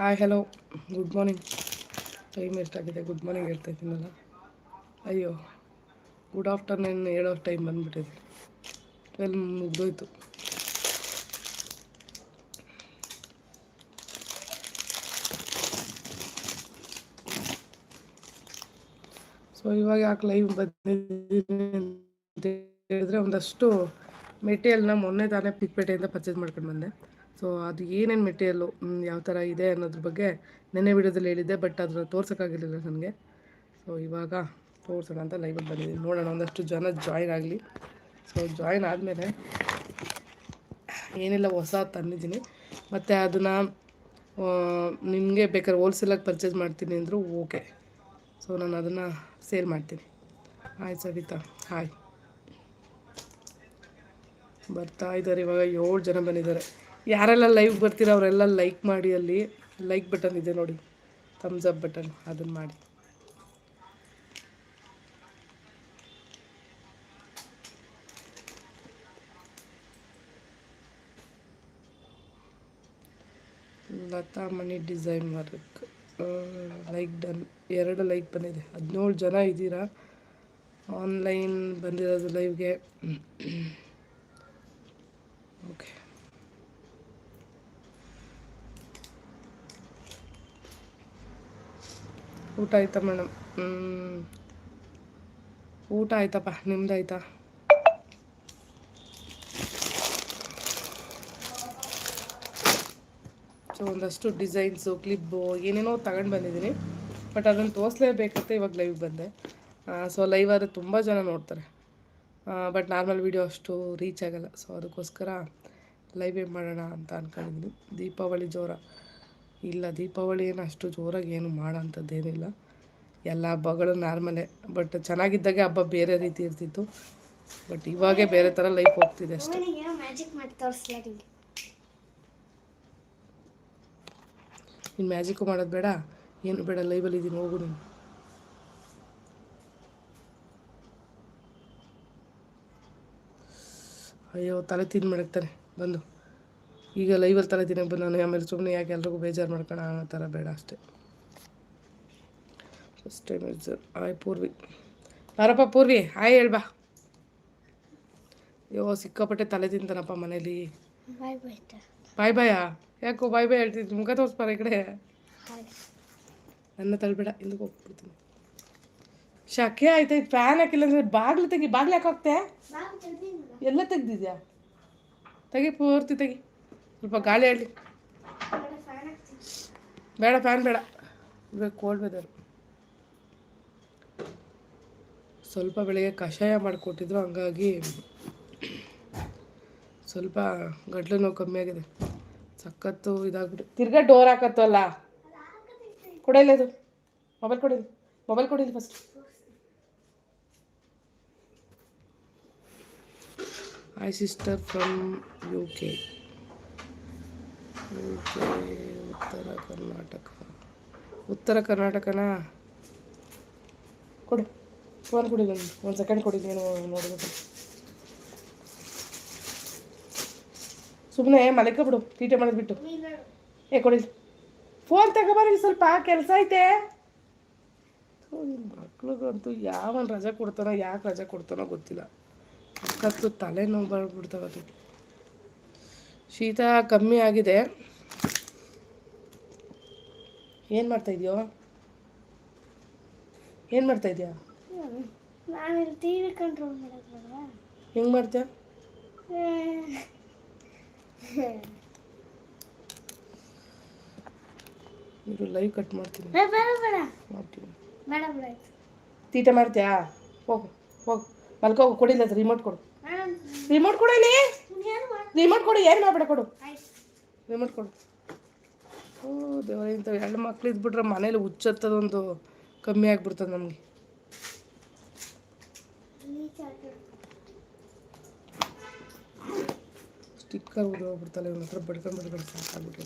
Hi hello good morning time ಎಷ್ಟಾಗಿದೆ good morning ಹೇಳ್ತಾ ಇದ್ದೀನಲ್ಲ ಅಯ್ಯೋ ಗುಡ್ ಆಫ್ಟರ್ನೂನ್ ಹೇಳೋ ಟೈಮ್ ಬಂದುಬಿಟ್ಟಿದೆ. ಟ್ವೆಲ್ ಮುಗ್ದೋಯ್ತು. ಸೊ ಇವಾಗ ಯಾಕೆ ಲೈವ್ ಬಂದಿದ್ದೀನಿ ಅಂತ ಹೇಳಿದ್ರೆ ಒಂದಷ್ಟು ಮೆಟೀರಿಯಲ್ನ ಮೊನ್ನೆ ತಾನೇ ಪಿಕ್ಪೇಟೆಯಿಂದ ಪರ್ಚೇಸ್ ಮಾಡ್ಕೊಂಡು ಬಂದೆ. ಸೊ ಅದು ಏನೇನು ಮೆಟೀರಿಯಲ್ಲು ಯಾವ ಥರ ಇದೆ ಅನ್ನೋದ್ರ ಬಗ್ಗೆ ನೆನ್ನೆ ವಿಡಿಯೋದಲ್ಲಿ ಹೇಳಿದ್ದೆ, ಬಟ್ ಅದನ್ನ ತೋರ್ಸೋಕ್ಕಾಗಿರಲಿಲ್ಲ ನನಗೆ. ಸೊ ಇವಾಗ ತೋರ್ಸೋಣ ಅಂತ ಲೈವಲ್ಲಿ ಬಂದಿದ್ದೀನಿ. ನೋಡೋಣ, ಒಂದಷ್ಟು ಜನ ಜಾಯ್ನ್ ಆಗಲಿ. ಸೊ ಜಾಯ್ನ್ ಆದಮೇಲೆ ಏನೆಲ್ಲ ಹೊಸ ತಂದಿದ್ದೀನಿ. ಮತ್ತು ಅದನ್ನು ನಿಮಗೆ ಬೇಕಾದ್ರೆ ಹೋಲ್ಸೇಲಾಗಿ ಪರ್ಚೇಸ್ ಮಾಡ್ತೀನಿ ಅಂದರು ಓಕೆ ಸೊ ನಾನು ಅದನ್ನು ಸೇಲ್ ಮಾಡ್ತೀನಿ. ಹಾಯ್ ಸವಿತಾ ಹಾಯ್ ಬರ್ತಾ ಇದ್ದಾರೆ ಇವಾಗ ಏಳು ಜನ ಬಂದಿದ್ದಾರೆ. ಯಾರೆಲ್ಲ ಲೈವ್ ಬರ್ತೀರೋ ಅವರೆಲ್ಲ ಲೈಕ್ ಮಾಡಿ ಅಲ್ಲಿ ಲೈಕ್ ಬಟನ್ ಇದೆ ನೋಡಿ. ಥಮ್ಸ್ ಅಪ್ ಬಟನ್ ಅದನ್ನು ಮಾಡಿ. Latha Mani design work like done ಎರಡು ಲೈಕ್ ಬಂದಿದೆ. ಹದಿನೇಳು ಜನ ಇದ್ದೀರಾ? ಆನ್ಲೈನ್ ಬಂದಿರೋದು ಲೈವ್ಗೆ ಓಕೆ ಊಟ ಆಯ್ತಾ ಮೇಡಮ್? ಊಟ ಆಯ್ತಪ್ಪ, ನಿಮ್ದು ಆಯ್ತಾ? ಸೊ ಒಂದಷ್ಟು ಡಿಸೈನ್ಸು ಕ್ಲಿಪ್ಪು ಏನೇನೋ ತಗೊಂಡು ಬಂದಿದ್ದೀನಿ. ಬಟ್ ಅದನ್ನು ತೋರಿಸ್ಲೇಬೇಕಂತ ಇವಾಗ ಲೈವ್ ಬಂದೆ. ಸೊ ಲೈವ್ ಆದರೆ ತುಂಬ ಜನ ನೋಡ್ತಾರೆ. ಬಟ್ ನಾರ್ಮಲ್ ವೀಡಿಯೋ ಅಷ್ಟು ರೀಚ್ ಆಗಲ್ಲ. ಸೊ ಅದಕ್ಕೋಸ್ಕರ ಲೈವೇ ಮಾಡೋಣ ಅಂತ ಅಂದ್ಕೊಂಡಿದ್ದೀನಿ ದೀಪಾವಳಿ ಜೋರ. ಇಲ್ಲ ದೀಪಾವಳಿ ಏನು ಅಷ್ಟು ಜೋರಾಗಿ ಏನು ಮಾಡೋಂಥದ್ದೇನಿಲ್ಲ. ಎಲ್ಲ ಹಬ್ಬಗಳು ನಾರ್ಮಲೇ ಬಟ್ ಚೆನ್ನಾಗಿದ್ದಾಗೆ ಹಬ್ಬ ಬೇರೆ ರೀತಿ ಇರ್ತಿತ್ತು. ಬಟ್ ಇವಾಗೇ ಬೇರೆ ಥರ ಲೈಫ್ ಹೋಗ್ತಿದೆ ಅಷ್ಟೇ. ನೀನು ಮ್ಯಾಜಿಕ್ಕು ಮಾಡೋದು ಬೇಡ ಏನು ಬೇಡ ಲೈವಲ್ಲಿ ಇದ್ದೀನಿ ಹೋಗು ನೀನು. ಅಯ್ಯೋ ತಲೆ ತಿನ್ ಮಡಗ್ತಾನೆ. ಬಂದು. ಈಗ ಲೈವಲ್ಲಿ ತಲೆ ತಿನ್ನಕ್ಕೆ ಬಂದು ನಾನು ಆಮೇಲೆ ಸುಮ್ಮನೆ ಯಾಕೆ ಎಲ್ರಿಗೂ ಬೇಜಾರು ಮಾಡ್ಕೋಣ ಆ ಥರ ಬೇಡ ಅಷ್ಟೇ. First time sir hi Poorvi. ಬಾರಪ್ಪ ಪೂರ್ವಿ ಹಾಯ್ ಹೇಳ್ಬಾ ಅಯ್ಯೋ ಸಿಕ್ಕಾಪಟ್ಟೆ ತಲೆ ತಿಂತಾನಪ್ಪ ಮನೇಲಿ. ಬಾಯ್ ಬಾಯ್ ಯಾಕೋ ಬಾಯ್ ಬಾಯ್ ಹೇಳ್ತಿದ್ದು? ಮುಖ ತೋರಿಸ್ಬಾರ ಈ ಕಡೆ. ನನ್ನ ತಳ್ಬೇಡ ಇಲ್ಲಿಗೆ ಹೋಗ್ಬಿಡ್ತೀನಿ. ಶಕೆ ಆಯ್ತು? ಫ್ಯಾನ್ ಹಾಕಿಲ್ಲ ಅಂದ್ರೆ ಬಾಗಿಲು ತೆಗಿ ಬಾಗಿಲು ಯಾಕೆ ಹೋಗ್ತೆ ಎಲ್ಲ ತೆಗ್ದಿದ್ಯಾ? ತೆಗಿ ಪೂರ್ತಿ ತೆಗಿ. ಸ್ವಲ್ಪ ಗಾಳಿ ಆಡಲಿ. ಬೇಡ ಫ್ಯಾನ್ ಬೇಡ. ಇವಾಗ ಕೋಲ್ಡ್ ವೆದರ್ ಸ್ವಲ್ಪ ಬೆಳಿಗ್ಗೆ ಕಷಾಯ ಮಾಡಿಕೊಟ್ಟಿದ್ರು, ಹಂಗಾಗಿ ಸ್ವಲ್ಪ ಗಂಟ್ಲು ನೋವು ಕಮ್ಮಿ ಆಗಿದೆ. ಸಖತ್ತು ಇದಾಗ್ಬಿಟ್ಟು. ತಿರ್ಗಾ ಡೋರ್ ಹಾಕತ್ತಲ್ಲ ಕೊಡಲ್ಲ ಅದು. ಮೊಬೈಲ್ ಕೊಡಿಲ್ಲ mobile ಕೊಡಿಲ್ಲ first I sister from U K ಉತ್ತರ ಕರ್ನಾಟಕ. ಉತ್ತರ ಕರ್ನಾಟಕನ? ಕೊಡು. ಫೋನ್ ಕೊಡಿಲ್ಲ ಒಂದು ಸೆಕೆಂಡ್ ಕೊಡಿ ನೋಡಬೇಕು ಸುಮ್ಮನೆ ಮಲಿಕ ಬಿಡು. ತೀಟೆ ಮಾಡೋದು ಬಿಟ್ಟು. ಏ, ಕೊಡಿ. ಫೋನ್ ತಗೋಬಾರಿ ಸ್ವಲ್ಪ ಕೆಲಸ ಐತೆ. ಮಕ್ಳಿಗಂತೂ ಯಾವ ರಜೆ ಕೊಡ್ತಾನೋ, ಯಾಕೆ ರಜೆ ಕೊಡ್ತಾನೋ ಗೊತ್ತಿಲ್ಲ. ಸಖತ್ತು ತಲೆನೋವು ಬರ್ಬಿಡ್ತಾವೆ ಅದು. ಶೀತ ಕಮ್ಮಿ ಆಗಿದೆ. ಏನು ಮಾಡ್ತಾ ಇದೆಯೋ? ಏನು ಮಾಡ್ತಾ ಇದೆಯಾ? ನಾನು ಇಲ್ಲಿ ಟಿ ವಿ ಕಂಟ್ರೋಲ್ ಮಾಡೋದ್ರಲ್ವಾ ಹೆಂಗೆ ಮಾಡ್ತೀಯ? ಇರು ಲೈವ್ ಕಟ್ ಮಾಡ್ತೀನಿ. ತೀಟೆ ಮಾಡ್ತೀಯಾ? ಹೋಗು ಹೋಗು. ಮಲ್ಕೋಗು ಕೊಡಿಲ್ಲ ರಿಮೋಟ್ ಕೊಡು. ರಿಮೋಟ್ ಕೊಡು ಇಲ್ಲಿ ಏನು ಮಾಡ ರಿಮೋಟ್ ಕೊಡು ಏನು ಮಾಡ್ಬೇಡ ಕೊಡು. ರಿಮೋಟ್ ಕೊಡು ಓ ದೇವ ಇಂಥ ಎರಡು ಮಕ್ಳು ಇದ್ಬಿಟ್ರೆ ಮನೇಲಿ ಹುಚ್ಚತ್ತದೊಂದು ಕಮ್ಮಿ ಆಗ್ಬಿಡ್ತದೆ ನಮಗೆ. ಸ್ಟಿಕ್ಕರ್ ಉದೋಗ್ಬಿಡ್ತಲ್ಲ ಇವನ ಹತ್ರ ಬಡ್ಕೊಂಡು ಬಡ್ಕೊಂಡು ಸಾಕಾಗ್ಬಿಟ್ಟು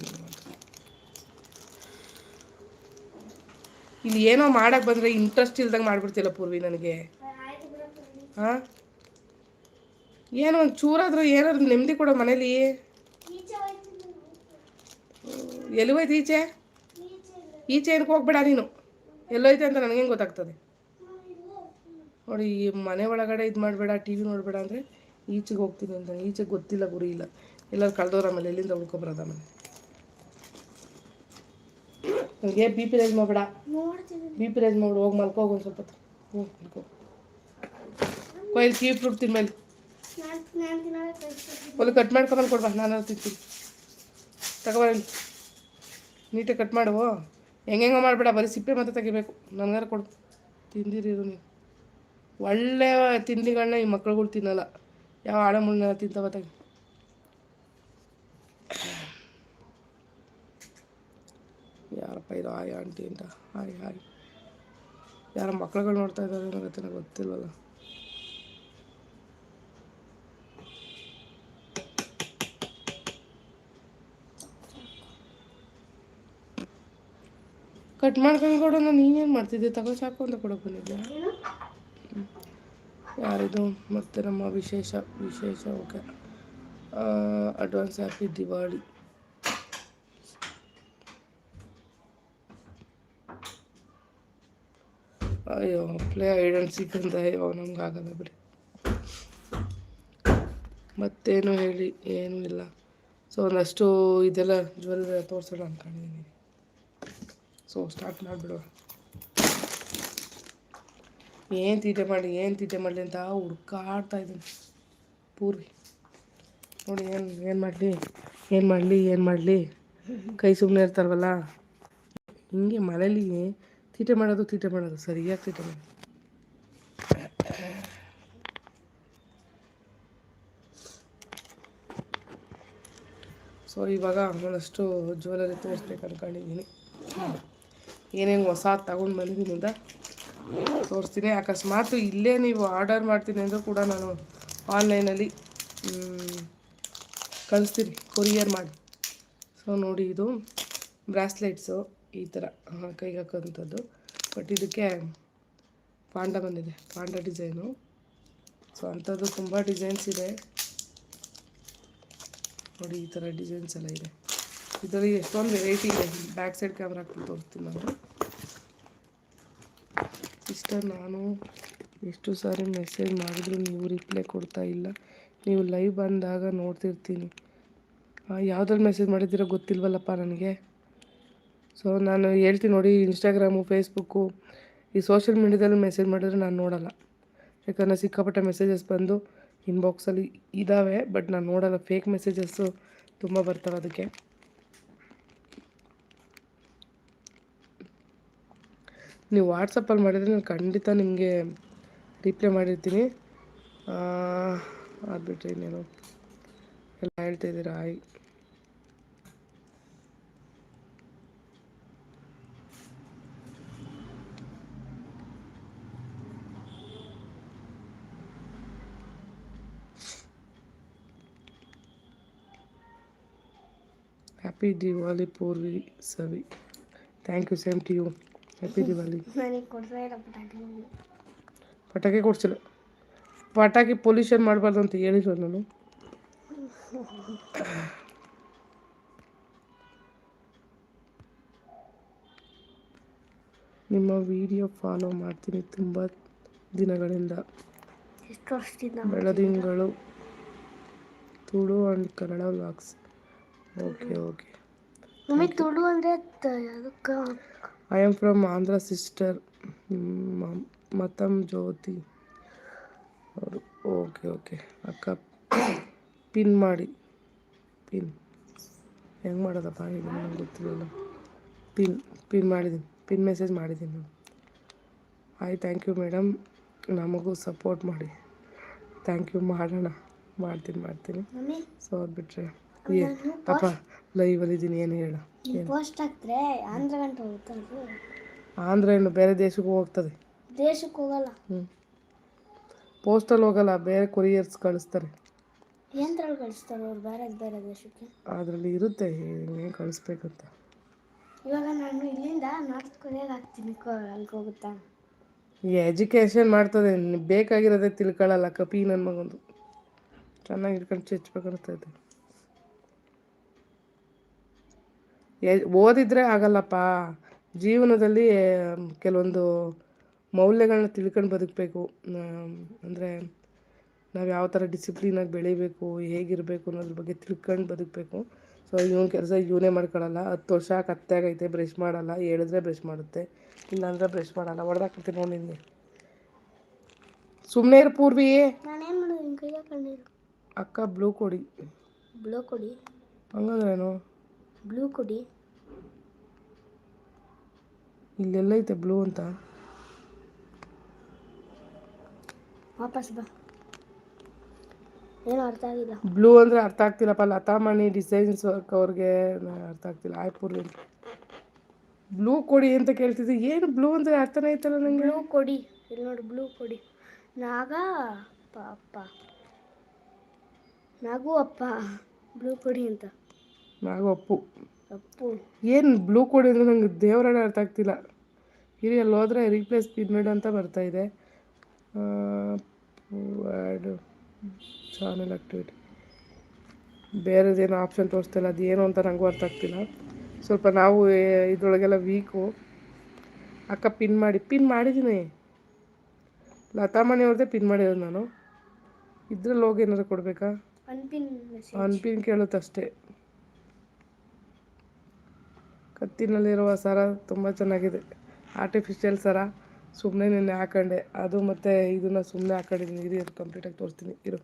ಇಲ್ಲಿ ಏನೋ ಮಾಡಕ್ಕೆ ಬಂದರೆ ಇಂಟ್ರೆಸ್ಟ್ ಇಲ್ದಂಗೆ ಮಾಡ್ಬಿಡ್ತಿಲ್ಲ ಪೂರ್ವಿ ನನಗೆ. ಹಾಂ ಏನೋ ಒಂದು ಚೂರಾದ್ರೂ ಏನಾದ್ರು ನೆಮ್ಮದಿ ಕೊಡೋ ಮನೇಲಿ. ಎಲ್ಲಿ ಹೋಯ್ತು ಈಚೆ? ಈಚೆ ಏನಕ್ಕೆ ಹೋಗ್ಬೇಡ ನೀನು. ಎಲ್ಲೋಯ್ತೆ ಅಂತ ನನಗೇನು ಗೊತ್ತಾಗ್ತದೆ? ನೋಡಿ, ಈ ಮನೆ ಒಳಗಡೆ ಇದು ಮಾಡಬೇಡ ಟಿ ವಿ ನೋಡಬೇಡ ಅಂದರೆ ಈಚೆಗೆ ಹೋಗ್ತೀನಿ ಅಂತ. ಈಚೆಗೆ ಗೊತ್ತಿಲ್ಲ ಗುರಿ ಇಲ್ಲ. ಎಲ್ಲರೂ ಕಳೆದವ್ರ ಆಮೇಲೆ ಎಲ್ಲಿಂದ ಉಳ್ಕೊಬರೋದು ಮನೆ? ನನಗೆ ಬಿ ಪಿ ರೈಸ್ ಮಾಡಬೇಡ. ಬಿ ಪಿ ರೈಸ್ ಮಾಡಿ ಹೋಗಿ ಮಲ್ಕೋಗಿ ಒಂದು ಸ್ವಲ್ಪ ಹೊತ್ತು. ಹೋಗಿ ಮಲ್ಕೋ. ಕೊಯ್ಲು ಕಿವಿ ಫ್ರೂಟ್ ತಿನ್ಮೇಲೆ ಒಲೆ ಕಟ್ ಮಾಡ್ಕೊಂಬಂದು ಕೊಡ್ಬಾ, ನಾನು ತಿಂತೀನಿ. ತಗೋಬಾರ ನೀಟಾಗಿ ಕಟ್ ಮಾಡು ಹೆಂಗೆಂಗೆ ಮಾಡಬೇಡ, ಬರೀ ಸಿಪ್ಪೆ ಮತ್ತೆ ತೆಗಿಬೇಕು. ನನಗಾರ ಕೊಡು. ಇದು ನೀವು ಒಳ್ಳೆ ತಿಂಡಿಗಳನ್ನ ಈ ಮಕ್ಳುಗಳು ತಿನ್ನಲ್ಲ. ಯಾವ ಆಡ ಮುಳ್ಳೆಲ್ಲ ತಿಂತಾವ ತೆಗಿ. ಯಾರಪ್ಪ ಇದು ಆಯ್ ಆಂಟಿ ಅಂತ. ಹಾಯ್ ಹಾಯ್ ಯಾರ ಮಕ್ಳುಗಳು ನೋಡ್ತಾ ಇದ್ದಾರೆ ಗೊತ್ತಿಲ್ಲಲ್ಲ. ಕಟ್ ಮಾಡ್ಕೊಂಡು ಕೊಡೋಣ ನೀನೇನು ಮಾಡ್ತಿದ್ದೆ? ತಗೋ ಸಾಕು ಅಂತ ಕೊಡೋಕೆ ಬಂದಿದ್ದೆ. ಯಾರಿದು? ಮತ್ತೆ ನಮ್ಮ ವಿಶೇಷ ವಿಶೇಷ ಓಕೆ. ಅಡ್ವಾನ್ಸ್ ಹ್ಯಾಪಿ ದಿವಾಳಿ ಅಯ್ಯೋ ಪ್ಲೇ ಐಡನ್ ಸಿಕ್ಕಂತ ಅಯ್ಯೋ ನಮ್ಗೆ ಆಗಲ್ಲ ಬಿಡಿ. ಮತ್ತೇನು ಹೇಳಿ? ಏನೂ ಇಲ್ಲ. ಸೊ ಒಂದಷ್ಟು ಇದೆಲ್ಲ ಜ್ವೆಲ್ಲ ತೋರಿಸೋಣ ಅನ್ಕೊಂಡಿದ್ದೀನಿ. ಸೊ ಸ್ಟಾರ್ಟ್ ಮಾಡಿಬಿಡುವ ಏನು ತೀಟೆ ಮಾಡಲಿ, ಏನು ತೀಟೆ ಮಾಡಲಿ ಅಂತ ಹುಡ್ಕಾಡ್ತಾ ಇದ್ದೀನಿ. ಪೂರ್ವಿ. ನೋಡಿ, ಏನು ಏನು ಮಾಡಲಿ ಏನು ಮಾಡಲಿ ಏನು ಮಾಡಲಿ. ಕೈ ಸುಮ್ಮನೆ ಇರ್ತಾರವಲ್ಲ ಹಿಂಗೆ ಮನೇಲಿ ತೀಟೆ ಮಾಡೋದು ತೀಟೆ ಮಾಡೋದು, ಸರಿಯಾಗಿ ತೀಟೆ ಮಾಡೋದು. ಸೊ ಇವಾಗ ಒಂದಷ್ಟು ಜ್ಯುವೆಲರಿ ತೋರಿಸ್ಬೇಕು ಅನ್ಕೊಂಡಿದ್ದೀನಿ. ಏನೇನು ಹೊಸ ತಗೊಂಡು ಬಂದಿದ್ದೀನಿ ಅಂತ ತೋರಿಸ್ತೀನಿ. ಅಕಸ್ಮಾತ್ ಇಲ್ಲೇ ನೀವು ಆರ್ಡರ್ ಮಾಡ್ತೀನಿ ಅಂದರೂ ಕೂಡ ನಾನು ಆನ್ಲೈನಲ್ಲಿ ಕಳಿಸ್ತೀನಿ. ಕೊರಿಯರ್ ಮಾಡಿ. ಸೊ ನೋಡಿ ಇದು ಬ್ರಾಸ್ಲೆಟ್ಸು ಈ ಥರ ಕೈಗೆ ಹಾಕೋಂಥದ್ದು ಬಟ್ ಇದಕ್ಕೆ ಪಾಂಡ ಬಂದಿದೆ. ಪಾಂಡ ಡಿಸೈನು ಸೊ ಅಂಥದ್ದು ತುಂಬ ಡಿಸೈನ್ಸ್ ಇದೆ. ನೋಡಿ ಈ ಥರ ಡಿಸೈನ್ಸ್ ಎಲ್ಲ ಇದೆ. ಇದರಲ್ಲಿ ಎಷ್ಟೊಂದು ವೆರೈಟಿ ಇದೆ. ಬ್ಯಾಕ್ ಸೈಡ್ ಕ್ಯಾಮ್ರಾ ತೋರಿಸ್ತೀನಿ ನಾನು ಇಷ್ಟ ನಾನು ಎಷ್ಟು ಸಾರಿ ಮೆಸೇಜ್ ಮಾಡಿದ್ರು ನೀವು ರಿಪ್ಲೈ ಕೊಡ್ತಾ ಇಲ್ಲ. ನೀವು ಲೈವ್ ಬಂದಾಗ ನೋಡ್ತಿರ್ತೀನಿ. ಯಾವುದ್ರಲ್ಲಿ ಮೆಸೇಜ್ ಮಾಡಿದ್ದೀರೋ ಗೊತ್ತಿಲ್ವಲ್ಲಪ್ಪ ನನಗೆ. ಸೊ ನಾನು ಹೇಳ್ತೀನಿ ನೋಡಿ ಇನ್ಸ್ಟಾಗ್ರಾಮು ಫೇಸ್ಬುಕ್ಕು ಈ ಸೋಷಿಯಲ್ ಮೀಡ್ಯಾದಲ್ಲಿ ಮೆಸೇಜ್ ಮಾಡಿದ್ರೆ ನಾನು ನೋಡೋಲ್ಲ. ಯಾಕಂದರೆ ಸಿಕ್ಕಾಪಟ್ಟೆ ಮೆಸೇಜಸ್ ಬಂದು ಇನ್ಬಾಕ್ಸಲ್ಲಿ ಇದ್ದಾವೆ ಬಟ್ ನಾನು ನೋಡೋಲ್ಲ. ಫೇಕ್ ಮೆಸೇಜಸ್ಸು ತುಂಬ ಬರ್ತವೆ ಅದಕ್ಕೆ. ನೀವು ವಾಟ್ಸಪ್ಪಲ್ಲಿ ಮಾಡಿದರೆ ನಾನು ಖಂಡಿತ ನಿಮಗೆ ರಿಪ್ಲೈ ಮಾಡಿರ್ತೀನಿ. ಅದು ಬಿಟ್ಟರೆ ಇನ್ನೇನು? ಎಲ್ಲ ಹೇಳ್ತಾ ಇದ್ದೀರಾ? Hi happy Diwali Poorvi Savi thank you same to you happy Diwali ಪಟಾಕಿ. ಕೊಡ್ಸಿಲ್ಲ. ಪಟಾಕಿ ಪೊಲ್ಯೂಷನ್ ಮಾಡಬಾರ್ದು ಅಂತ ಹೇಳಿದ್ರು ನಾನು. ನಿಮ್ಮ ವಿಡಿಯೋ ಫಾಲೋ ಮಾಡ್ತೀನಿ ತುಂಬ ದಿನಗಳಿಂದ. Beladingalu Tulu and Kannada vlogs. Okay okay. Mummy Tulu ಅಂದರೆ ಅದಕ್ಕೆ I am from Andhra sister ಮತಮ್ Jyothi ಅವರು ಓಕೆ ಓಕೆ ಅಕ್ಕ ಪಿನ್ ಮಾಡಿ ಪಿನ್ ಹೆಂಗೆ ಮಾಡೋದಪ್ಪ ಇದು ನನಗೆ ಗೊತ್ತಿಲ್ಲ ಪಿನ್ ಪಿನ್ ಮಾಡಿದ್ದೀನಿ ಪಿನ್ ಮೆಸೇಜ್ ಮಾಡಿದ್ದೀನಿ ನಾನು ಆಯ್ ಥ್ಯಾಂಕ್ ಯು ಮೇಡಮ್ ನಮಗೂ ಸಪೋರ್ಟ್ ಮಾಡಿ ಥ್ಯಾಂಕ್ ಯು ಮಾಡೋಣ ಮಾಡ್ತೀನಿ ಮಾಡ್ತೀನಿ ಸೊ ಅದು ಬಿಟ್ಟರೆ ಏ ಅಪ್ಪ ಲೈವಲ್ಲಿ ಇದ್ದೀನಿ ಏನು ಹೇಳು? ಪೋಸ್ಟ್ ಹಾಕ್ದ್ರೆ ಆಂಧ್ರ ಗಂಟೆ ಹೋಗುತ್ತೆ ಅದು ಆಂಧ್ರ ಇನ್ನು ಬೇರೆ ದೇಶಕ್ಕೂ ಹೋಗ್ತದೆ. ದೇಶಕ್ಕೆ ಹೋಗಲ್ಲ. ಹ್ಞೂ ಪೋಸ್ಟಲ್ಲಿ ಹೋಗಲ್ಲ ಬೇರೆ ಕೊರಿಯರ್ಸ್ ಕಳಿಸ್ತಾರೆ. ಯಂತ್ರಗಳು ಕಳಿಸ್ತಾರೆ ಅವ್ರು ಬೇರೆ ಬೇರೆ ದೇಶಕ್ಕೆ. ಅದರಲ್ಲಿ ಇರುತ್ತೆ ಹೆಂಗೆ ಕಳಿಸ್ಬೇಕಂತ. ಇವಾಗ ನಾನು ಇಲ್ಲಿಂದ ನಾರ್ತ್ ಕೊರಿಯಾಗೆ ಹಾಕ್ತೀನಿ ಅಲ್ಲಿಗೆ ಹೋಗುತ್ತಾ? ಎಜುಕೇಷನ್ ಮಾಡ್ತದೆ ಬೇಕಾಗಿರೋದೇ ತಿಳ್ಕೊಳ್ಳಲ್ಲ ಕಪಿ ನನ್ನ ಮಗಂದು. ಚೆನ್ನಾಗಿ ಹಿಡ್ಕೊಂಡು ಚೆಚ್ಬೇಕು ಅನಿಸ್ತೈತೆ ಎ ಓದಿದ್ರೆ ಆಗಲ್ಲಪ್ಪ. ಜೀವನದಲ್ಲಿ ಕೆಲವೊಂದು ಮೌಲ್ಯಗಳನ್ನ ತಿಳ್ಕೊಂಡು ಬದುಕಬೇಕು. ಅಂದರೆ ನಾವು ಯಾವ ಥರ ಡಿಸಿಪ್ಲೀನಾಗಿ ಬೆಳೀಬೇಕು ಹೇಗಿರಬೇಕು ಅನ್ನೋದ್ರ ಬಗ್ಗೆ ತಿಳ್ಕೊಂಡು ಬದುಕಬೇಕು. ಸೊ ಇವನ ಕೆಲಸ ಇವನೇ ಮಾಡ್ಕೊಳ್ಳಲ್ಲ ಹತ್ತು ವರ್ಷ ಕತ್ತಾಗೈತೆ ಬ್ರಷ್ ಮಾಡಲ್ಲ. ಹೇಳಿದ್ರೆ ಬ್ರಷ್ ಮಾಡುತ್ತೆ. ಇಲ್ಲಾಂದ್ರೆ ಬ್ರಷ್ ಮಾಡಲ್ಲ. ಹೊಡೆದಾಕ್ಬಿಡ್ತೀನಿ ನೋಡಿ ನಿನ್ನೆ ಸುಮ್ಮನೆ ಇರು ಪೂರ್ವಿ. ಅಕ್ಕ ಬ್ಲೂ ಕೊಡಿ. ಬ್ಲೂ ಕೊಡಿ. ಹಂಗಂದ್ರೇನು? ಬ್ಲೂ ಕೊಡಿ. ಇಲ್ಲೆಲ್ಲ ಐತೆ ಬ್ಲೂ ಅಂತ. ವಾಪಸ್ ಬಾ. ಏನು ಅರ್ಥ ಆಗಿಲ್ಲ. ಬ್ಲೂ ಅಂದರೆ ಅರ್ಥ ಆಗ್ತಿಲ್ಲಪ್ಪ. ಲತಾಮಣಿ ಡಿಸೈನ್ಸ್ ವರ್ಕ್ ಅವ್ರಿಗೆ ಅರ್ಥ ಆಗ್ತಿಲ್ಲ. ಆಯ್ಪುರ್ ಬ್ಲೂ ಕೊಡಿ ಅಂತ ಕೇಳ್ತಿದ್ದೆ. ಏನು ಬ್ಲೂ ಅಂದರೆ ಅರ್ಥನೇ ಆಯ್ತಲ್ಲ ನನಗೆ ಬ್ಲೂ ಕೊಡಿ. ಇಲ್ಲಿ ನೋಡಿ ಬ್ಲೂ ಕೊಡಿ. ನಾಗ ಅಪ್ಪ ನಾಗು ಅಪ್ಪ. ಬ್ಲೂ ಕೊಡಿ ಅಂತ. ನಾಗು ಅಪ್ಪು. ಅಪ್ಪು. ಏನು ಬ್ಲೂ ಕೋಡ್ ಅಂದರೆ ನಂಗೆ ದೇವರನ್ನ ಅರ್ಥ ಆಗ್ತಿಲ್ಲ. ಇರಿ ಅಲ್ಲಿ ಹೋದ್ರೆ ರೀಪ್ಲೇಸ್ ಪಿನ್ಮೇಡ್ ಅಂತ ಬರ್ತಾ ಇದೆ. ಆ್ಯಡ್ ಚಾನಲ್ ಆಕ್ಟಿವಿಟಿ ಬೇರೆದೇನು ಆಪ್ಷನ್ ತೋರಿಸ್ತಿಲ್ಲ. ಅದು ಏನು ಅಂತ ನನಗೂ ಅರ್ಥ ಆಗ್ತಿಲ್ಲ. ಸ್ವಲ್ಪ ನಾವು ಇದರೊಳಗೆಲ್ಲ ವೀಕು ಅಕ್ಕ ಪಿನ್ ಮಾಡಿ ಪಿನ್ ಮಾಡಿದ್ದೀನಿ ಲತಾ ಮನೆಯವ್ರದ್ದೇ ಪಿನ್ ಮಾಡಿರೋದು ನಾನು. ಇದ್ರಲ್ಲಿ ಹೋಗಿ ಏನಾದ್ರು ಕೊಡಬೇಕಾ? ಅನ್ಪಿನ್ ಮೆಸೇಜ್ ಅವ್ನು ಪಿನ್ ಕೇಳುತ್ತಷ್ಟೇ. ಕತ್ತಿನಲ್ಲಿರುವ ಸರ ತುಂಬ ಚೆನ್ನಾಗಿದೆ. ಆರ್ಟಿಫಿಷಿಯಲ್ ಸರ. ಸುಮ್ಮನೆ ನಿನ್ನೆ ಹಾಕೊಂಡೆ. ಅದು ಮತ್ತು ಇದನ್ನು ಸುಮ್ಮನೆ ಹಾಕೊಂಡಿದ್ದೀನಿ ಇರಿ ಅದು ಕಂಪ್ಲೀಟಾಗಿ ತೋರಿಸ್ತೀನಿ. ಇರು.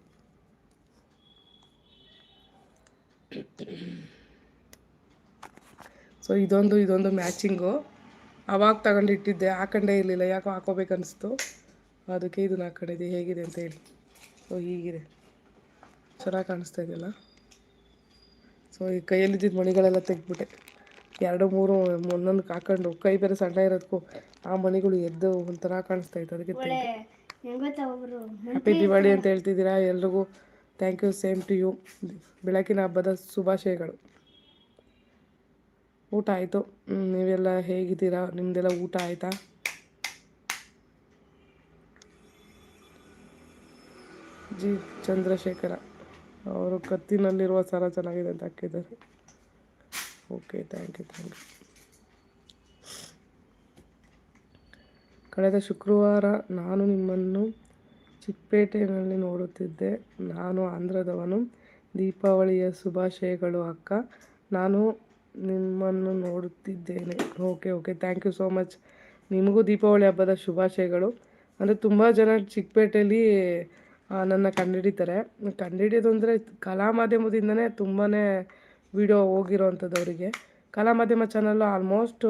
ಸೊ ಇದೊಂದು ಇದೊಂದು ಮ್ಯಾಚಿಂಗು ಅವಾಗ ತಗೊಂಡಿಟ್ಟಿದ್ದೆ ಹಾಕೊಂಡೇ ಇರಲಿಲ್ಲ. ಯಾಕೋ ಹಾಕೋಬೇಕನ್ನಿಸ್ತು ಅದಕ್ಕೆ ಇದನ್ನು ಹಾಕೊಂಡಿದ್ದೆ. ಹೇಗಿದೆ ಅಂತ ಹೇಳಿ. ಸೊ ಹೀಗಿದೆ. ಚೆನ್ನಾಗಿ ಕಾಣಿಸ್ತಾ ಇದೆಯಲ್ಲ? ಸೊ ಈ ಕೈಯಲ್ಲಿದ್ದಿದ್ದು ಮಣಿಗಳೆಲ್ಲ ತೆಗ್ದ್ಬಿಟ್ಟೆ. ಎರಡು ಮೂರು ಒಂದೊಂದು ಹಾಕೊಂಡು ಕೈ ಬೇರೆ ಸಣ್ಣ ಇರೋದಕ್ಕೂ ಆ ಮನೆಗಳು ಎದ್ದು ಒಂಥರ ಕಾಣಿಸ್ತಾ ಇತ್ತು. ಅದಕ್ಕೆ ಹ್ಯಾಪಿ ದಿವಾಳಿ ಅಂತ ಹೇಳ್ತಿದ್ದೀರಾ? ಎಲ್ರಿಗೂ thank you same to you ಬೆಳಕಿನ ಹಬ್ಬದ ಶುಭಾಶಯಗಳು. ಊಟ ಆಯಿತು. ನೀವೆಲ್ಲ ಹೇಗಿದ್ದೀರಾ? ನಿಮ್ಮದೆಲ್ಲ ಊಟ ಆಯಿತಾ? ಜಿ ಚಂದ್ರಶೇಖರ ಅವರು ಕತ್ತಿನಲ್ಲಿರುವ ಸರ ಚೆನ್ನಾಗಿದೆ ಅಂತ ಹಾಕಿದ್ದಾರೆ. Okay thank you thank you ಕಳೆದ ಶುಕ್ರವಾರ ನಾನು ನಿಮ್ಮನ್ನು ಚಿಕ್ಕಪೇಟೆಯಲ್ಲಿ ನೋಡುತ್ತಿದ್ದೆ. ನಾನು ಆಂಧ್ರದವನು. ದೀಪಾವಳಿಯ ಶುಭಾಶಯಗಳು, ಅಕ್ಕ. ನಾನು ನಿಮ್ಮನ್ನು ನೋಡುತ್ತಿದ್ದೇನೆ. Okay okay thank you so much ನಿಮಗೂ ದೀಪಾವಳಿ ಹಬ್ಬದ ಶುಭಾಶಯಗಳು. ಅಂದರೆ ತುಂಬ ಜನ ಚಿಕ್ಕಪೇಟೆಯಲ್ಲಿ ನನ್ನ ಕಂಡುಹಿಡಿತಾರೆ ಕಂಡುಹಿಡಿಯೋದು ಅಂದರೆ ಕಲಾ ಮಾಧ್ಯಮದಿಂದನೇ ತುಂಬಾ ವಿಡಿಯೋ ಹೋಗಿರೋವಂಥದ್ದು ಅವರಿಗೆ ಕಲಾ ಮಾಧ್ಯಮ ಚಾನಲ್ಲು ಆಲ್ಮೋಸ್ಟ್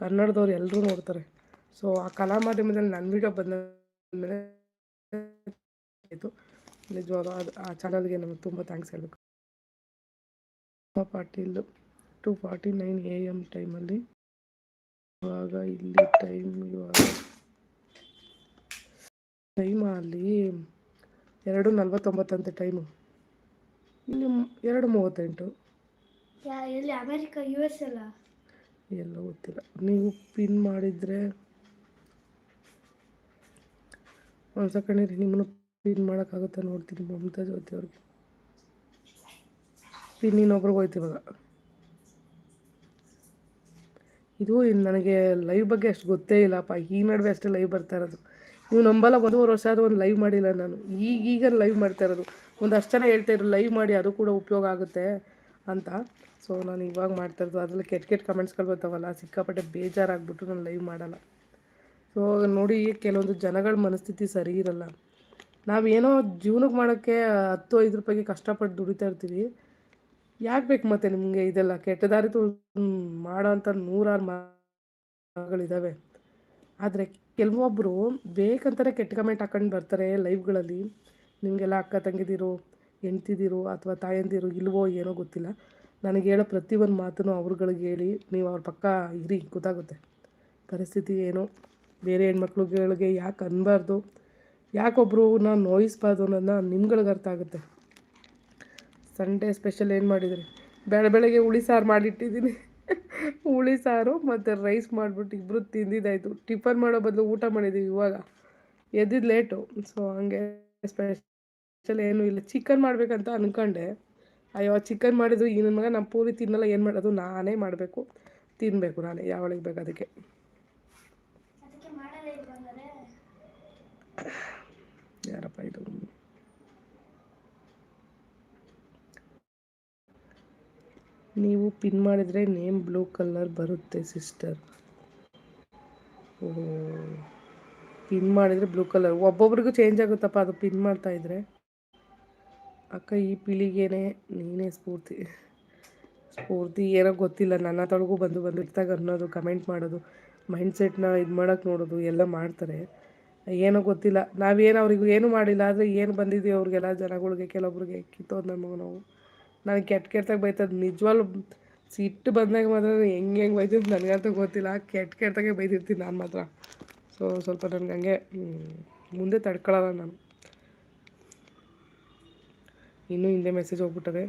ಕನ್ನಡದವ್ರು ಎಲ್ಲರೂ ನೋಡ್ತಾರೆ. ಸೊ ಆ ಕಲಾ ಮಾಧ್ಯಮದಲ್ಲಿ ನನ್ನ ವಿಡಿಯೋ ಬಂದ ಆಯಿತು. ನಿಜವಾದ ಅದು, ಆ ಚಾನಲ್ಗೆ ನಮಗೆ ತುಂಬ ಥ್ಯಾಂಕ್ಸ್ ಹೇಳಬೇಕು. Patil two forty nine A M ಟೈಮಲ್ಲಿ. ಇವಾಗ ಇಲ್ಲಿ ಟೈಮ್ ಇವಾಗ ಟೈಮ್ ಅಲ್ಲಿ ಎರಡು ನಲ್ವತ್ತೊಂಬತ್ತಂತೆ ಟೈಮು. ಇಲ್ಲಿ ಎರಡು ಮೂವತ್ತೆಂಟು. ಎಲ್ಲಿ ಅಮೆರಿಕ ಯು ಎಸ್ ಅಲ್ಲ? ಎಲ್ಲ ಗೊತ್ತಿಲ್ಲ. ನೀವು ಪಿನ್ ಮಾಡಿದರೆ ಒಂದು ಸೆಕೆಂಡ್ ನಿಮ್ಮನ್ನು ಪಿನ್ ಮಾಡೋಕ್ಕಾಗುತ್ತೆ ನೋಡ್ತೀನಿ ಮಮತಾ ಜ್ಯೋತಿ ಅವ್ರಿಗೆ. ಪಿನ್ ಇನ್ನೊಬ್ರಿಗೆ ಹೋಯ್ತಿವಾಗ ಇದು ನನಗೆ ಲೈವ್ ಬಗ್ಗೆ ಅಷ್ಟು ಗೊತ್ತೇ ಇಲ್ಲಪ್ಪ. ಈ ನಡುವೆ ಅಷ್ಟೇ ಲೈವ್ ಬರ್ತಾ ಇರೋದು. ನೀವು ನಂಬಲ್ಲ ಒಂದೂವರೆ ವರ್ಷ ಆದರೂ ಒಂದು ಲೈವ್ ಮಾಡಿಲ್ಲ ನಾನು. ಈಗೀಗ ಈಗ ಲೈವ್ ಮಾಡ್ತಾ ಇರೋದು. ಒಂದಷ್ಟು ಜನ ಹೇಳ್ತಾ ಇದ್ರು ಲೈವ್ ಮಾಡಿ, ಅದು ಕೂಡ ಉಪಯೋಗ ಆಗುತ್ತೆ. ಅಂತ. ಸೊ ನಾನು ಇವಾಗ ಮಾಡ್ತಾ ಇರೋದು ಅದರಲ್ಲಿ ಕೆಟ್ಟ ಕೆಟ್ಟ ಕಮೆಂಟ್ಸ್ಗಳು ಬರ್ತಾವಲ್ಲ, ಸಿಕ್ಕಾಪಟ್ಟೆ ಬೇಜಾರಾಗ್ಬಿಟ್ಟು ನಾನು ಲೈವ್ ಮಾಡಲ್ಲ. ಸೊ ನೋಡಿ ಕೆಲವೊಂದು ಜನಗಳ ಮನಸ್ಥಿತಿ ಸರಿ ಇರಲ್ಲ. ನಾವೇನೋ ಜೀವನಕ್ಕೆ ಮಾಡೋಕ್ಕೆ ಹತ್ತು, ಐದು ರೂಪಾಯಿಗೆ ಕಷ್ಟಪಟ್ಟು ದುಡಿತಾ ಇರ್ತೀವಿ. ಯಾಕೆ ಬೇಕು ಮತ್ತೆ ನಿಮಗೆ ಇದೆಲ್ಲ? ಕೆಟ್ಟದಾರಿ ತು ಮಾಡೋ ಅಂಥ ನೂರಾರು ಮಗಳಿದ್ದಾವೆ ಆದರೆ ಕೆಲವೊಬ್ಬರು ಬೇಕಂತಾನೆ ಕೆಟ್ಟ ಕಮೆಂಟ್ ಹಾಕೊಂಡು ಬರ್ತಾರೆ ಲೈವ್ಗಳಲ್ಲಿ ನಿಮಗೆಲ್ಲ ಅಕ್ಕ, ತಂಗಿದಿರು ಹೆಂಡ್ತಿದಿರು ಅಥವಾ ತಾಯಂದಿರು ಇಲ್ವೋ ಏನೋ ಗೊತ್ತಿಲ್ಲ. ನನಗೆ ಹೇಳೋ ಪ್ರತಿಯೊಂದು ಮಾತನ್ನು ಅವ್ರುಗಳಿಗೆ ಹೇಳಿ ನೀವು ಅವ್ರ ಪಕ್ಕ ಇರಿ, ಗೊತ್ತಾಗುತ್ತೆ. ಪರಿಸ್ಥಿತಿ ಏನು? ಬೇರೆ ಹೆಣ್ಮಕ್ಳುಗಳಿಗೆ ಯಾಕೆ ಅನ್ನಬಾರ್ದು ಯಾಕೊಬ್ಬರು ನಾನು ನೋಯಿಸ್ಬಾರ್ದು ಅನ್ನೋದನ್ನ ನಿಮ್ಗಳಿಗೆ ಅರ್ಥ ಆಗುತ್ತೆ. ಸಂಡೇ ಸ್ಪೆಷಲ್ ಏನು ಮಾಡಿದ್ರಿ? ಬೆಳ ಬೆಳಗ್ಗೆ ಹುಳಿ ಸಾರು ಮಾಡಿಟ್ಟಿದ್ದೀನಿ. ಹುಳಿ ಸಾರು ಮತ್ತು ರೈಸ್ ಮಾಡಿಬಿಟ್ಟು ಇಬ್ಬರು ತಿಂದಿದ್ದಾಯಿತು. ಟಿಫನ್ ಮಾಡೋ ಬದಲು ಊಟ ಮಾಡಿದ್ದೀವಿ ಇವಾಗ. ಎದ್ದಿದ್ದು ಲೇಟು. ಸೊ ಹಂಗೆ ಸ್ಪೆಷಲ್ ಏನೂ ಇಲ್ಲ. ಚಿಕನ್ ಮಾಡಬೇಕಂತ ಅನ್ಕೊಂಡೆ. ಅಯ್ಯೋ ಚಿಕನ್ ಮಾಡಿದ್ರು ಈ ನನ್ನ ಮಗ ನಮ್ಮ ಪೂರಿ ತಿನ್ನಲ್ಲ ಏನು ಮಾಡೋದು? ನಾನೇ ಮಾಡಬೇಕು. ತಿನ್ನಬೇಕು ನಾನೇ ಯಾವಳಿಗೆ ಬೇಕು ಅದಕ್ಕೆ. ಯಾರಪ್ಪ ಇದು? ನೀವು ಪಿನ್ ಮಾಡಿದರೆ ನೇಮ್ ಬ್ಲೂ ಕಲರ್ ಬರುತ್ತೆ ಸಿಸ್ಟರ್. ಓ ಪಿನ್ ಮಾಡಿದರೆ ಬ್ಲೂ ಕಲರ್. ಒಬ್ಬೊಬ್ರಿಗೂ ಚೇಂಜ್ ಆಗುತ್ತಪ್ಪ ಅದು ಪಿನ್ ಮಾಡ್ತಾ ಇದ್ರೆ. ಅಕ್ಕ, ಈ ಪೀಳಿಗೆನೇ ನೀನೇ ಸ್ಫೂರ್ತಿ. ಸ್ಫೂರ್ತಿ ಏನೋ ಗೊತ್ತಿಲ್ಲ. ನನ್ನ ತೊಳಗೂ ಬಂದು ಬಂದು ಇರ್ತಾಗ ಅನ್ನೋದು ಕಮೆಂಟ್ ಮಾಡೋದು ಮೈಂಡ್ ಸೆಟ್ನ ಇದು ಮಾಡೋಕ್ಕೆ ನೋಡೋದು, ಎಲ್ಲ ಮಾಡ್ತಾರೆ. ಏನೋ ಗೊತ್ತಿಲ್ಲ. ನಾವೇನು ಅವ್ರಿಗೂ ಏನು ಮಾಡಿಲ್ಲ. ಆದರೆ ಏನು ಬಂದಿದ್ದೀವಿ ಅವ್ರಿಗೆಲ್ಲ, ಜನಗಳಿಗೆ, ಕೆಲವೊಬ್ರಿಗೆ ಕಿತ್ತೋದು ನಮಗೆ ನಾವು. ನಾನು ಕೆಟ್ಟ ಕೆಟ್ಟದಾಗ ಬೈತದ್ದು ನಿಜವಾಗ್ಲೂ ಸಿಟ್ಟು ಬಂದಾಗ ಮಾತ್ರ ಹೆಂಗೆ ಹೆಂಗೆ ಬೈತೀನಿ ನನಗಂತೂ ಗೊತ್ತಿಲ್ಲ. ಕೆಟ್ಟ ಕೆಟ್ಟದಾಗೆ ಬೈದಿರ್ತೀನಿ ನಾನು ಮಾತ್ರ. ಸೊ ಸ್ವಲ್ಪ ನನಗೆ ಹಂಗೆ ಮುಂದೆ ತಡ್ಕೊಳ್ಳಲ್ಲ ನಾನು. ಇನ್ನೂ ಹಿಂದೆ ಮೆಸೇಜ್ ಹೋಗ್ಬಿಟ್ಟವೆ.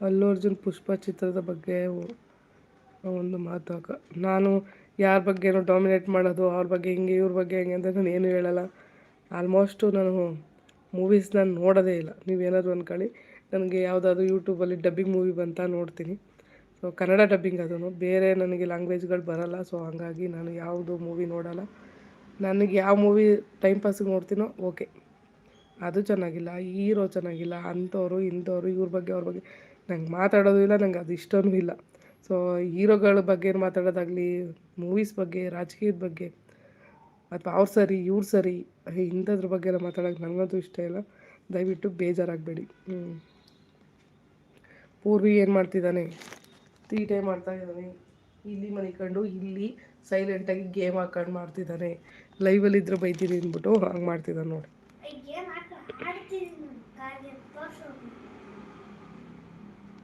ಅಲ್ಲು ಅರ್ಜುನ್ ಪುಷ್ಪ ಚಿತ್ರದ ಬಗ್ಗೆ ಒಂದು ಮಾತು ಹಾಕ. ನಾನು ಯಾರ ಬಗ್ಗೆನೋ ಡಾಮಿನೇಟ್ ಮಾಡೋದು, ಅವ್ರ ಬಗ್ಗೆ ಹಿಂಗೆ, ಇವ್ರ ಬಗ್ಗೆ ಹೆಂಗೆ ಅಂತ ನಾನು ಏನೂ ಹೇಳಲ್ಲ. ಆಲ್ಮೋಸ್ಟು ನಾನು ಮೂವೀಸ್ ನಾನು ನೋಡೋದೇ ಇಲ್ಲ. ನೀವೇನಾದ್ರು ಅಂದ್ಕೊಳ್ಳಿ ನನಗೆ ಯಾವುದಾದ್ರು ಯೂಟ್ಯೂಬಲ್ಲಿ ಡಬ್ಬಿಂಗ್ ಮೂವಿ ಬಂತ ನೋಡ್ತೀನಿ. ಸೊ ಕನ್ನಡ ಡಬ್ಬಿಂಗ್ ಅದೂ ಬೇರೆ ನನಗೆ ಲ್ಯಾಂಗ್ವೇಜ್ಗಳು ಬರಲ್ಲ. ಸೊ ಹಂಗಾಗಿ ನಾನು ಯಾವುದು ಮೂವಿ ನೋಡಲ್ಲ. ನನಗೆ ಯಾವ ಮೂವಿ ಟೈಮ್ ಪಾಸಿಗೆ ನೋಡ್ತೀನೋ ಓಕೆ ಅದು ಚೆನ್ನಾಗಿಲ್ಲ, ಹೀರೋ ಚೆನ್ನಾಗಿಲ್ಲ, ಅಂಥವ್ರು, ಇಂಥವ್ರು, ಇವ್ರ ಬಗ್ಗೆ, ಅವ್ರ ಬಗ್ಗೆ. ನಂಗೆ ಮಾತಾಡೋದು ಇಲ್ಲ, ನಂಗೆ ಅದು ಇಷ್ಟವೂ ಇಲ್ಲ. ಸೊ ಹೀರೋಗಳ ಬಗ್ಗೆ ಮಾತಾಡೋದಾಗಲಿ ಮೂವೀಸ್ ಬಗ್ಗೆ, ರಾಜಕೀಯದ ಬಗ್ಗೆ, ಅಥವಾ ಅವ್ರು ಸರಿ, ಇವ್ರು ಸರಿ ಇಂಥದ್ರ ಬಗ್ಗೆ ಎಲ್ಲ ಮಾತಾಡೋಕೆ ನನಗಂತೂ ಇಷ್ಟ ಇಲ್ಲ. ದಯವಿಟ್ಟು ಬೇಜಾರಾಗಬೇಡಿ. ಹ್ಞೂ ಪೂರ್ವಿ ಏನು ಮಾಡ್ತಿದ್ದಾನೆ? ತೀಟೆ ಮಾಡ್ತಾ ಇದ್ದಾನೆ. ಇಲ್ಲಿ ಮನಿಕೊಂಡು, ಇಲ್ಲಿ ಸೈಲೆಂಟಾಗಿ ಗೇಮ್ ಹಾಕೊಂಡು ಮಾಡ್ತಿದ್ದಾನೆ. ಲೈವಲ್ಲಿ ಇದ್ರೆ ಬೈತೀನಿ ಅಂದ್ಬಿಟ್ಟು ಹಂಗೆ ಮಾಡ್ತಿದ್ದಾನೆ ನೋಡಿ.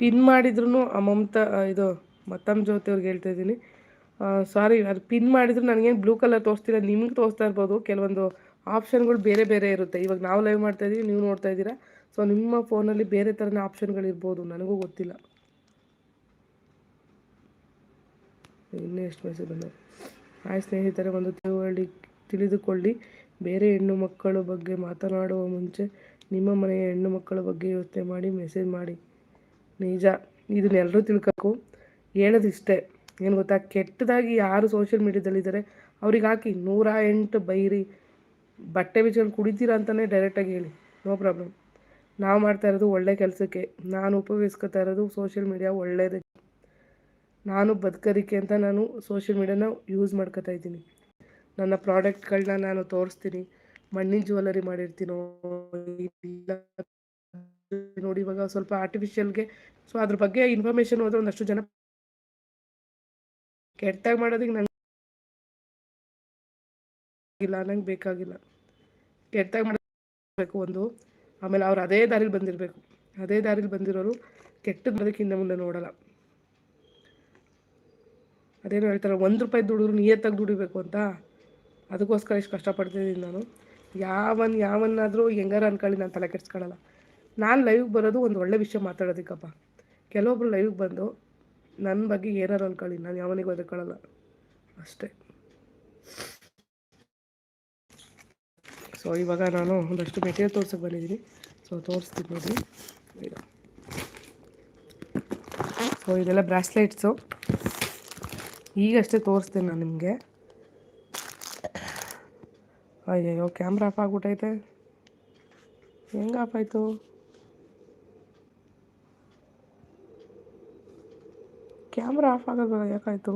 ಪಿನ್ ಮಾಡಿದ್ರು ಮಮತಾ ಇದು ಮತ್ತಮ್ಮ ಜ್ಯೋತಿ ಅವ್ರಿಗೆ ಹೇಳ್ತಾ ಇದ್ದೀನಿ. ಸಾರಿ ಅದು ಪಿನ್ ಮಾಡಿದ್ರು ನನಗೇನು ಬ್ಲೂ ಕಲರ್ ತೋರಿಸ್ತಿಲ್ಲ ನಿಮ್ಗೆ ತೋರಿಸ್ತಾ ಇರ್ಬೋದು. ಕೆಲವೊಂದು ಆಪ್ಷನ್ಗಳು ಬೇರೆ ಬೇರೆ ಇರುತ್ತೆ. ಇವಾಗ ನಾವು ಲೈವ್ ಮಾಡ್ತಾ ಇದ್ದೀವಿ ನೀವು ನೋಡ್ತಾ ಇದ್ದೀರಾ? ಸೊ ನಿಮ್ಮ ಫೋನಲ್ಲಿ ಬೇರೆ ಥರನೇ ಆಪ್ಷನ್ಗಳಿರ್ಬೋದು ನನಗೂ ಗೊತ್ತಿಲ್ಲ. ಇನ್ನೂ ಎಷ್ಟು ಮೆಸೇಜ್ ಬಂದ ಹಾಯ್ ಸ್ನೇಹಿತರೆ, ಒಂದು ತಿಳುವಳಿ ತಿಳಿದುಕೊಳ್ಳಿ. ಬೇರೆ ಹೆಣ್ಣು ಮಕ್ಕಳ ಬಗ್ಗೆ ಮಾತನಾಡುವ ಮುಂಚೆ ನಿಮ್ಮ ಮನೆಯ ಹೆಣ್ಣು ಮಕ್ಕಳ ಬಗ್ಗೆ ಯೋಚನೆ ಮಾಡಿ ಮೆಸೇಜ್ ಮಾಡಿ. ನಿಜ ಇದನ್ನೆಲ್ಲರೂ ತಿಳ್ಬೇಕು ಹೇಳೋದಿಷ್ಟೇ, ಏನು ಗೊತ್ತಾ? ಕೆಟ್ಟದಾಗಿ ಯಾರು ಸೋಷಿಯಲ್ ಮೀಡ್ಯಾದಲ್ಲಿದ್ದಾರೆ ಅವ್ರಿಗೆ ಹಾಕಿ ನೂರ ಎಂಟು ಬೈರಿ ಬಟ್ಟೆ ಬಿಚ್ಚಲ್ಲಿ ಕುಡಿತೀರಾ ಅಂತಲೇ ಡೈರೆಕ್ಟಾಗಿ ಹೇಳಿ. ನೋ ಪ್ರಾಬ್ಲಮ್ ನಾವು ಮಾಡ್ತಾ ಇರೋದು ಒಳ್ಳೆ ಕೆಲಸಕ್ಕೆ. ನಾನು ಉಪಯೋಗಿಸ್ಕೊತಾ ಇರೋದು ಸೋಷಿಯಲ್ ಮೀಡಿಯಾ ಒಳ್ಳೆಯದಕ್ಕೆ ನಾನು ಬದುಕೋದಕ್ಕೆ ಅಂತ ನಾನು ಸೋಷಿಯಲ್ ಮೀಡಿಯಾನ ಯೂಸ್ ಮಾಡ್ಕೊತಾ ಇದ್ದೀನಿ. ನನ್ನ ಪ್ರಾಡಕ್ಟ್ಗಳನ್ನ ನಾನು ತೋರಿಸ್ತೀನಿ. ಮಣ್ಣಿನ ಜ್ಯುವೆಲರಿ ಮಾಡಿರ್ತೀನಿ ನೋಡಿ ಇವಾಗ ಸ್ವಲ್ಪ ಆರ್ಟಿಫಿಷಿಯಲ್ಗೆ ಸೊ ಅದ್ರ ಬಗ್ಗೆ ಇನ್ಫಾರ್ಮೇಶನ್ ಹೋದ್ರೆ ಒಂದಷ್ಟು ಜನ ಕೆಟ್ಟಾಗಿ ಮಾಡೋದಕ್ಕೆ ನಂಗೆ ಇಲ್ಲ, ನಂಗೆ ಬೇಕಾಗಿಲ್ಲ. ಕೆಟ್ಟಾಗಿ ಮಾಡಬೇಕು ಒಂದು. ಆಮೇಲೆ ಅವ್ರು ಅದೇ ದಾರಿಲಿ ಬಂದಿರಬೇಕು. ಅದೇ ದಾರಿಲಿ ಬಂದಿರೋರು ಕೆಟ್ಟದ್ದು ಮಾಡೋದಕ್ಕೆ ಹಿಂದೆ ಮುಂದೆ ನೋಡಲ್ಲ. ಅದೇನು ಹೇಳ್ತಾರೆ, ಒಂದು ರೂಪಾಯಿ ದುಡಿದ್ರು ನಿಯತ್ತಾಗಿ ದುಡಿಬೇಕು ಅಂತ. ಅದಕ್ಕೋಸ್ಕರ ಇಷ್ಟು ಕಷ್ಟಪಡ್ತಿದ್ದೀನಿ ನಾನು. ಯಾವನ್ ಯಾವನ್ನಾದರೂ ಹೆಂಗಾರ ಅನ್ಕೊಳ್ಳಿ, ನಾನು ತಲೆ ಕೆಡ್ಸ್ಕೊಳ್ಳಲ್ಲ ನಾನು ಲೈವ್ಗೆ ಬರೋದು ಒಂದು ಒಳ್ಳೆ ವಿಷಯ ಮಾತಾಡೋದಕ್ಕಪ್ಪ. ಕೆಲವೊಬ್ರು ಲೈವ್ಗೆ ಬಂದು ನನ್ನ ಬಗ್ಗೆ ಏನಾರು ಅನ್ಕೊಳ್ಳಿ, ನಾನು ಯಾವನಿಗೆ ಅದಕ್ಕೊಳ್ಳಲ್ಲ ಅಷ್ಟೇ. ಸೊ ಇವಾಗ ನಾನು ಒಂದಷ್ಟು ಮೆಟೀರಿಯಲ್ ತೋರ್ಸಕ್ಕೆ ಬಂದಿದ್ದೀನಿ. ಸೊ ತೋರಿಸ್ತೀನಿ ನೋಡಿ. ಈಗ. ಸೊ ಇದೆಲ್ಲ ಬ್ರಾಸ್ಲೆಟ್ಸು. ಈಗಷ್ಟೇ ತೋರಿಸ್ತೀನಿ ನಾನು ನಿಮಗೆ. ಅಯ್ಯಯ್ಯೋ ಕ್ಯಾಮ್ರಾ ಆಫ್ ಆಗ್ಬಿಟ್ಟೈತೆ ಹೆಂಗೆ ಆಫ್ ಆಯಿತು ಕ್ಯಾಮ್ರಾ ಆಫ್ ಆಗೋದು ಯಾಕಾಯಿತು